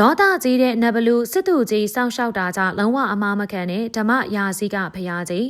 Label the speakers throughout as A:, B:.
A: ဒေါသကြီးတဲ့နဘလူစစ်သူကြီးစောင့်ရှောက်တာကြောင့်လုံးဝအမားမခံတဲ့ဓမ္မရာစီကဖျားကြီး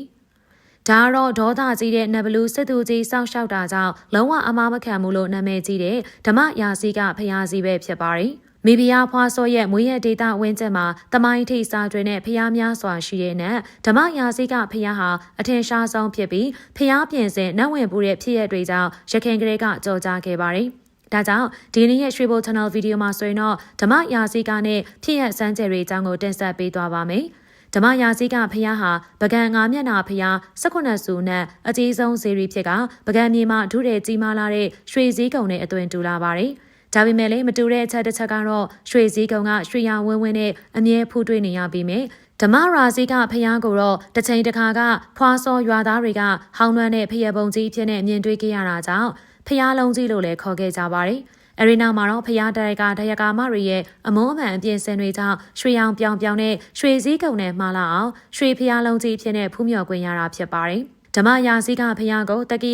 A: ဒါကတော့ဒေါသကြီးတဲ့နဘလူစစ်သူကြီးစောင့်ရှောက်တာကြောင့်လုံးဝအမားမခံဘူးလို့နာမည်ကြီးတဲ့ဓမ္မရာစီကဖျားကြီးပဲဖြစ်ပါတယ်မိဖုရားဖွားစောရဲ့မွေးရဒေတာဝင်းကျက်မှာတမိုင်းထိစာတွေနဲ့ဖျားများစွာရှိတဲ့နဲ့ဓမ္မရာစီကဖျားဟာအထင်ရှားဆုံးဖြစ်ပြီးဖျားပြင်စင်နတ်ဝင်ပူတဲ့ဖြစ်ရတွေကြောင့်ရခင်ကလေးကကြော်ကြားခဲ့ပါတယ်။ ဒါကြောင့်ဒီနေ့ရဲ့ရွှေဘို channel ဗီဒီယိုမှာဆိုရင်တော့ဓမ္မရာစီကနဲ့ဖြစ်ရစမ်းကြယ်တွေအကြောင်းကိုတင်ဆက်ပေးသွားပါမယ်။ဓမ္မရာစီကဖျားဟာပကံငါမျက်နာဖျား18စုနဲ့အကြီးဆုံးဇီရီဖြစ်ကပကံမြေမှာဒုတဲ့ကြီးမားလာတဲ့ရွှေစည်းကုံနဲ့အသွင်တူလာပါတယ်။ဒါပေမဲ့လည်းမတူတဲ့အချက်တစ်ချက်ကတော့ရွှေစည်းကုံကရွှေရဝင်းဝင်းနဲ့အမြဲဖူးတွေ့နေရပြီမယ်ဓမ္မရာဇီကဖျားကိုတော့တစ်ချိန်တစ်ခါကဖွာစောရွာသားတွေကဟောင်းနှွမ်းတဲ့ဖျက်ပုံကြီးဖြစ်နေမြင်တွေ့ခဲ့ရတာကြောင့် ဖျားလုံးကြီးလို့လည်းခေါ်ခဲ့ကြပါတယ်။အရီနာမှာတော့ဖျားတိုက်ကဒယကာမတွေရဲ့အမုန်းအမှန်အပြင်းစင်တွေကြောင့်ရွှေရောင်ပြောင်ပြောင်နဲ့ရွှေစည်းကုံနဲ့မှားလာအောင်ရွှေဖျားလုံးကြီးဖြစ်နေဖူးမြော်ခွင့်ရတာဖြစ်ပါတယ်။ဓမ္မရာစီကဖျားကိုတက္ကီ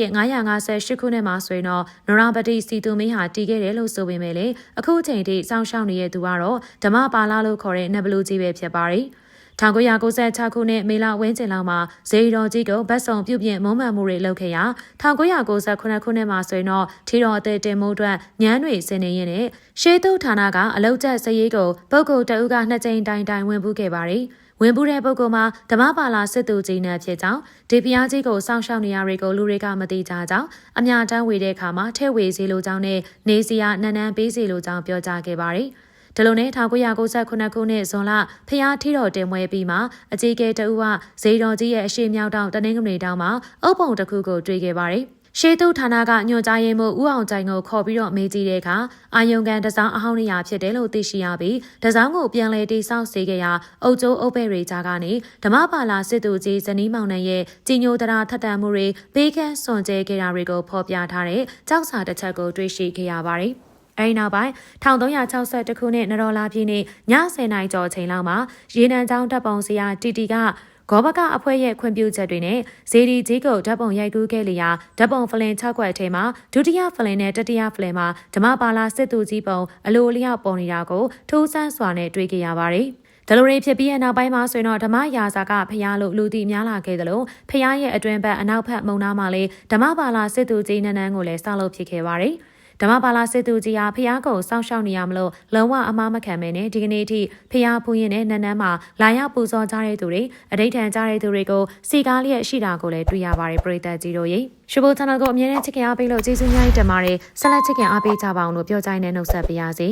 A: 958ခုနှစ်မှာဆိုရင်တော့နရပတိစီတူမင်းဟာတည်ခဲ့တယ်လို့ဆိုပေမဲ့လေအခုအချိန်ထိစောင့်ရှောက်နေတဲ့သူကတော့ဓမ္မပါလာလို့ခေါ်တဲ့နဘလူကြီးပဲဖြစ်ပါတယ်။ 1996ခုနှစ်မေလဝင်းကျင်လောက်မှာဇေယီတော်ကြီးကိုဗတ်စုံပြုပြင်မုံမှန်မှုတွေလုပ်ခဲ့ရာ1998ခုနှစ်မှာဆိုရင်တော့ထီတော်အသေးတင်မှုအတွက်ညမ်းတွေစင်နေရင်နဲ့ရှေးတုဌာနကအလုတ်ကျစရေးကိုပုဂ္ဂိုလ်တအုပ်ကနှစ်ကြိမ်တိုင်တိုင်ဝင်ပူးခဲ့ပါတယ်ဝင်ပူးတဲ့ပုဂ္ဂိုလ်မှာဓမ္မပါလာစစ်သူကြီးနဲ့ဖြစ်ကြောင်းဒီဖျားကြီးကိုစောင့်ရှောက်နေရတွေကိုလူတွေကမသိကြကြောင်းအများတန်းဝေတဲ့အခါမှာထဲ့ဝေစီလိုကြောင်းနဲ့နေစီယာနန်းနန်းပေးစီလိုကြောင်းပြောကြားခဲ့ပါတယ်။ ဒီလိုနဲ့1998ခုနှစ်ဇွန်လဖျားထီတော်တင်ပွဲပြီးမှအကြီးကဲတဦးကဇေယတော်ကြီးရဲ့အရှိမြောက်တောင်တနင်္ဂနွေတောင်မှာအုပ်ပုံတစ်ခုကိုတွေ့ခဲ့ပါတယ်။ရှေးသူဌာနကညွှန်ကြားရေးမှူးဦးအောင်ကြိုင်ကိုခေါ်ပြီးတော့မေးကြည့်တဲ့အခါအာယုံကန်တစောင်းအဟောင်းနေရဖြစ်တယ်လို့သိရှိရပြီးတစောင်းကိုပြန်လည်တိစောက်စေခဲ့ရာအုတ်ကျိုးအုပ်ပဲတွေကြားကနေဓမ္မပါလာစစ်သူကြီးဇနီးမောင်နှံရဲ့ကြီးညိုတရာထက်တန်မှုတွေပေးကန်းစွန်ကြဲခဲ့တာတွေကိုဖော်ပြထားတဲ့ကြောက်စာတစ်ချက်ကိုတွေ့ရှိခဲ့ရပါတယ်။ အဲဒီနောက်ပိုင်း1362ခုနှစ်နရော်လာပြည်နေ့ည10:00နာရီကျော်အချိန်လောက်မှာရေနံချောင်းတပ်ပုံစရာတီတီကဂောဘကအဖွဲရဲ့ခွင့်ပြုချက်တွေနဲ့ဇေဒီကြီးကိုဓာတ်ပုံရိုက်ကူးခဲ့လျာဓာတ်ပုံဖလင်6ခွက်အထဲမှာဒုတိယဖလင်နဲ့တတိယဖလင်မှာဓမ္မပါလာစစ်သူကြီးပုံအလိုလျောက်ပုံနေတာကိုထိုးဆန်းစွာနဲ့တွေ့ကြရပါတယ်။ဒလိုရီဖြစ်ပြီးတဲ့နောက်ပိုင်းမှာဆိုရင်တော့ဓမ္မရာဇာကဖျားလို့လူတီများလာခဲ့တယ်လို့ဖျားရဲ့အတွင်ဘက်အနောက်ဘက်မုံနာမှာလေဓမ္မပါလာစစ်သူကြီးနန်းနန်းကိုလည်းစောက်လုပ်ဖြစ်ခဲ့ပါတယ်။ ဓမ္မပါလာစစ်သူကြီးဟာဖျားကုံစောင့်ရှောက်နေရမလို့လုံးဝအမားမခံမဲနဲ့ဒီကနေ့အထိဖျားဖူးရင်နဲ့နန်းနန်းမှာလာရောက်ပူဇော်ကြတဲ့သူတွေအဋိဌံကြတဲ့သူတွေကိုစီကားလျက်ရှိတာကိုလည်းတွေ့ရပါတယ်ပရိသတ်ကြီးတို့ရေရှုဘို channel ကိုအမြဲတမ်းချစ်ခင်အားပေးလို့ကျေးဇူးများတင်ပါတယ်ဆက်လက်ချစ်ခင်အားပေးကြပါအောင်လို့ပြောကြိုင်းနဲ့နှုတ်ဆက်ပေးရစီ